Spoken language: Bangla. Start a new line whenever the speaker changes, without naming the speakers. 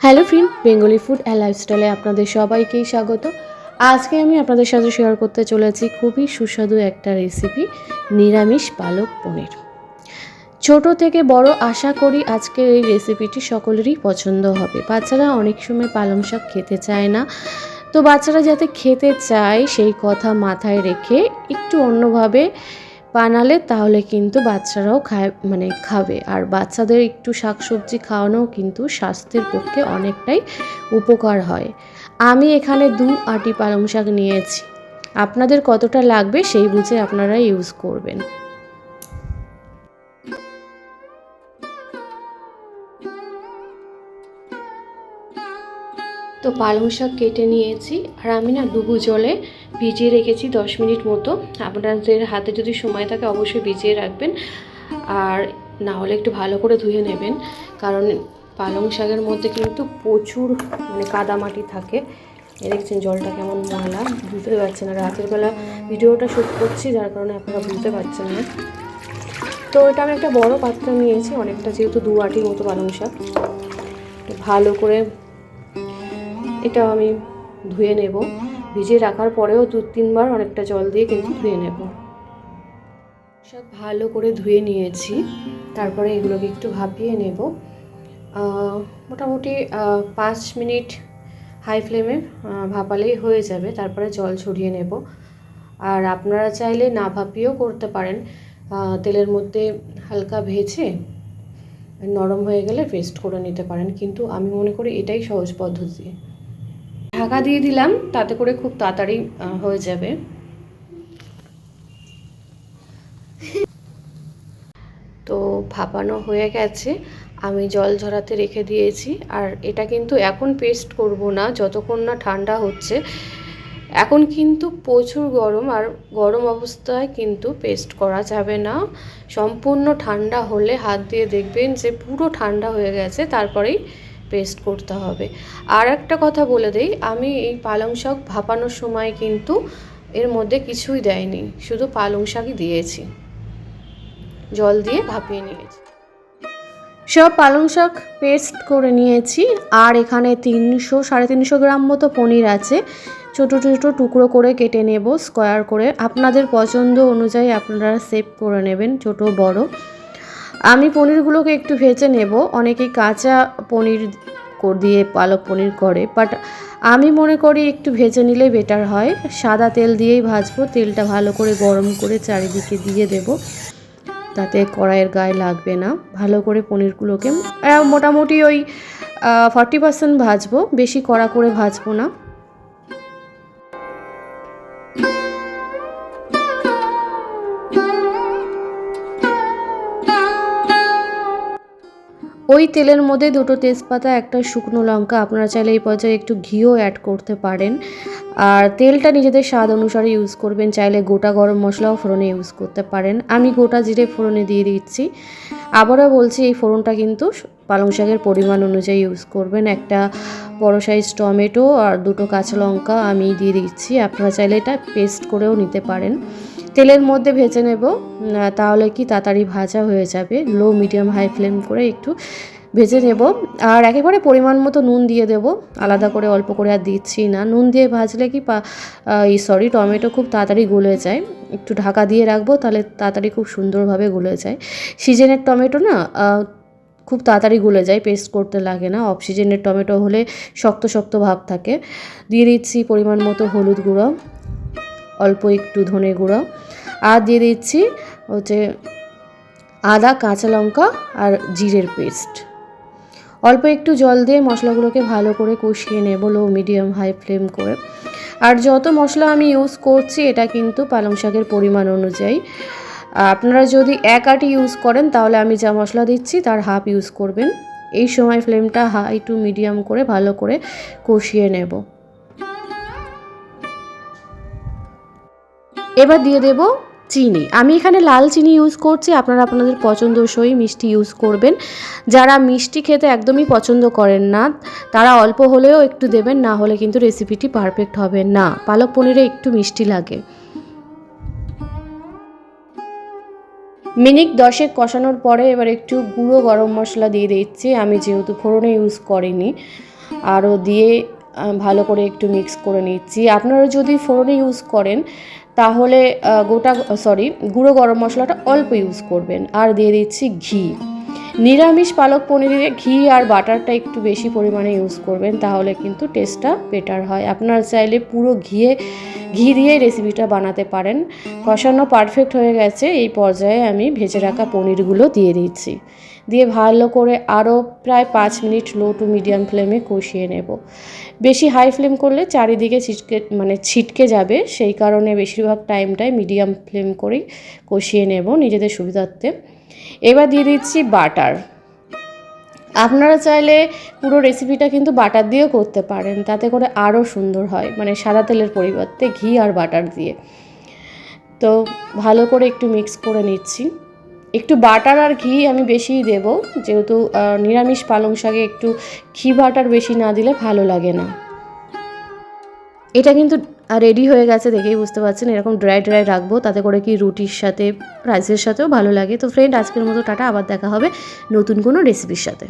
Hello friend, Bengali food and লাইফস্টাইলে আপনাদের সবাইকেই স্বাগত। আজকে আমি আপনাদের সাথে শেয়ার করতে চলেছি খুবই সুস্বাদু একটা রেসিপি, নিরামিষ পালক পনির। ছোট থেকে বড় আশা করি আজকের এই রেসিপিটি সকলেরই পছন্দ হবে। বাচ্চারা অনেক সময় পালং শাক খেতে চায় না। তো বাচ্চারা যাতে খেতে চায় সেই কথা মাথায় রেখে একটু অন্যভাবে বানালে তাহলে কিন্তু বাচ্চারাও খায় মানে খাবে। আর বাচ্চাদের একটু শাকসবজি খাওয়ানোও কিন্তু স্বাস্থ্যের পক্ষে অনেকটাই উপকার হয়। আমি এখানে দু আটি পালং শাক নিয়েছি। আপনাদের কতটা লাগবে সেই বুঝে আপনারা ইউজ করবেন। তো পালং শাক কেটে নিয়েছি আর আমি না ডুবু জলে ভিজিয়ে রেখেছি দশ মিনিট মতো। আপনাদের হাতে যদি সময় থাকে অবশ্যই ভিজিয়ে রাখবেন। আর না হলে একটু ভালো করে ধুয়ে নেবেন। কারণ পালং শাকের মধ্যে কিন্তু প্রচুর মানে কাদামাটি থাকে। দেখছেন জলটা কেমন ময়লা বুঝতে পারছেন না। রাতের বেলা ভিডিওটা শ্যুট করছি, যার কারণে আপনারা বুঝতে পারছেন না। তো এটা আমি একটা বড় পাত্র নিয়েছি, অনেকটা যেহেতু দু আটির মতো পালং শাক ভালো করে এটা আমি ধুয়ে নেব। ভিজিয়ে রাখার পরেও দু তিনবার অনেকটা জল দিয়ে কিন্তু ধুয়ে নেব। সব ভালো করে ধুয়ে নিয়েছি। তারপরে এগুলোকে একটু ভাপিয়ে নেব। মোটামুটি পাঁচ মিনিট হাই ফ্লেমে ভাপালেই হয়ে যাবে। তারপরে জল ছড়িয়ে নেব। আর আপনারা চাইলে না ভাপিয়েও করতে পারেন। তেলের মধ্যে হালকা ভেজে নরম হয়ে গেলে পেস্ট করে নিতে পারেন। কিন্তু আমি মনে করি এটাই সহজ পদ্ধতি। ঢাকা দিয়ে দিলাম, তাতে করে খুব তাড়াতাড়ি হয়ে যাবে। তো ভাপানো হয়ে গেছে, আমি জল ঝরাতে রেখে দিয়েছি, আর এটা কিন্তু এখন পেস্ট করব না, যতক্ষণ না ঠান্ডা হচ্ছে। এখন কিন্তু প্রচুর গরম, আর গরম অবস্থায় কিন্তু পেস্ট করা যাবে না। সম্পূর্ণ ঠান্ডা হলে হাত দিয়ে দেখবেন যে পুরো ঠান্ডা হয়ে গেছে, তারপরেই পেস্ট করতে হবে। আর একটা কথা বলে দেই, আমি এই পালং শাক ভাপানোর সময় কিন্তু এর মধ্যে কিছুই দেয়নি, শুধু পালং শাকই দিয়েছি। জল দিয়ে ভাপিয়ে নিয়েছি। সব পালং শাক পেস্ট করে নিয়েছি, আর এখানে তিনশো, সাড়ে তিনশো গ্রাম মতো পনির আছে। ছোটো ছোটো টুকরো করে কেটে নেব স্কোয়ার করে। আপনাদের পছন্দ অনুযায়ী আপনারা সেভ করে নেবেন, ছোট, বড়। আমি পনিরগুলোকে একটু ভেজে নেব। অনেকেই কাঁচা পনির দিয়ে পালক পনির করে বাট আমি মনে করি একটু ভেজে নিলে বেটার হয়। সাদা তেল দিয়েই ভাজবো, তেলটা ভালো করে গরম করে চারিদিকে দিয়ে দেব। তাতে কড়াইয়ের গায়ে লাগবে না। ভালো করে পনিরগুলোকে মোটামুটি ওই ফর্টি পার্সেন্ট ভাজবো। বেশি কড়া করে ভাজবো না। ওই তেলের মধ্যে দুটো তেজপাতা, একটা শুকনো লঙ্কা। আপনারা চাইলে এই পর্যায়ে একটু ঘিও অ্যাড করতে পারেন। আর তেলটা নিজেদের স্বাদ অনুসারে ইউজ করবেন। চাইলে গোটা গরম মশলাও ফোড়নে ইউজ করতে পারেন। আমি গোটা জিরে ফোড়নে দিয়ে দিচ্ছি। আবারও বলছি, এই ফোড়নটা কিন্তু পালং শাকের পরিমাণ অনুযায়ী ইউজ করবেন। একটা বড় সাইজ টমেটো আর দুটো কাঁচা লঙ্কা আমি দিয়ে দিচ্ছি। আপনারা চাইলে এটা পেস্ট করেও নিতে পারেন। তেলের মধ্যে ভেজে নেব। তাহলে কি তাড়াতাড়ি ভাজা হয়ে যাবে? লো মিডিয়াম হাই ফ্লেম করে একটু ভেজে নেব। আর একেবারে পরিমাণ মতো নুন দিয়ে দেব। আলাদা করে অল্প করে আর দিচ্ছি না। নুন দিয়ে ভাজলে কি পা এই সরি টমেটো খুব তাড়াতাড়ি গলে যায়। একটু ঢাকা দিয়ে রাখব, তাহলে তাড়াতাড়ি খুব সুন্দরভাবে গলে যায়। সিজনের টমেটো না খুব তাড়াতাড়ি গলে যায় পেস্ট করতে লাগে না। অফ সিজনের টমেটো হলে শক্ত শক্ত ভাব থাকে। দিয়ে দিচ্ছি পরিমাণ মতো হলুদ গুঁড়ো। অল্প একটু ধনে গুঁড়ো। আর দিয়ে দিচ্ছি হচ্ছে আদা, কাঁচা লঙ্কা আর জিরের পেস্ট। অল্প একটু জল দিয়ে মশলাগুলোকে ভালো করে কষিয়ে নেব লো মিডিয়াম হাই ফ্লেম করে। আর যত মশলা আমি ইউজ করছি, এটা কিন্তু পালং শাকের পরিমাণ অনুযায়ী। আপনারা যদি এক আটি ইউজ করেন, তাহলে আমি যা মশলা দিচ্ছি, তার হাফ ইউজ করবেন। এই সময় ফ্লেমটা হাই টু মিডিয়াম করে ভালো করে কষিয়ে নেব। এবার দিয়ে দেব চিনি। আমি এখানে লাল চিনি ইউজ করছি, আপনারা আপনাদের পছন্দসই মিষ্টি ইউজ করবেন। যারা মিষ্টি খেতে একদমই পছন্দ করেন না, তারা অল্প হলেও একটু দেবেন, না হলে কিন্তু রেসিপিটি পারফেক্ট হবে না। পালক পনিরে একটু মিষ্টি লাগে। মিনিট দশেক কষানোর পরে এবার একটু গুঁড়ো গরম মশলা দিয়ে দিচ্ছি। আমি যেহেতু ফোড়নে ইউজ করিনি, আরও দিয়ে ভালো করে একটু মিক্স করে নিচ্ছি। আপনারা যদি ফোড়নে ইউজ করেন তাহলে গোটা সরি গুঁড়ো গরম মশলাটা অল্প ইউজ করবেন। আর দিয়ে দিচ্ছি ঘি। নিরামিষ পালক পনিরে ঘি আর বাটারটা একটু বেশি পরিমাণে ইউজ করবেন, তাহলে কিন্তু টেস্টটা বেটার হয়। আপনার চাইলে পুরো ঘিয়ে ঘি দিয়ে রেসিপিটা বানাতে পারেন। কষানো পারফেক্ট হয়ে গেছে। এই পর্যায়ে আমি ভেজে রাখা পনিরগুলো দিয়ে দিচ্ছি। দিয়ে ভালো করে আরও প্রায় পাঁচ মিনিট লো টু মিডিয়াম ফ্লেমে কষিয়ে নেব। বেশি হাই ফ্লেম করলে চারিদিকে ছিটকে মানে ছিটকে যাবে। সেই কারণে বেশিরভাগ টাইমটাই মিডিয়াম ফ্লেম করেই কষিয়ে নেব নিজেদের সুবিধার্থে। এবার দিয়ে দিচ্ছি বাটার আপনারা চাইলে পুরো রেসিপিটা কিন্তু বাটার দিয়েও করতে পারেন। তাতে করে আরও সুন্দর হয় মানে সাদা তেলের পরিবর্তে ঘি আর বাটার দিয়ে। তো ভালো করে একটু মিক্স করে নিচ্ছি। একটু বাটার আর ঘি আমি বেশিই দেব, যেহেতু নিরামিষ পালং শাকে একটু ঘি বাটার বেশি না দিলে ভালো লাগে না। এটা কিন্তু রেডি হয়ে গেছে দেখেই বুঝতে পারছেন, এরকম ড্রাই ড্রাই রাখব, তাতে করে কি রুটির সাথে রাইসের সাথেও ভালো লাগে। তো ফ্রেন্ড আজকের মতো টাটা, আবার দেখা হবে নতুন কোনো রেসিপির সাথে।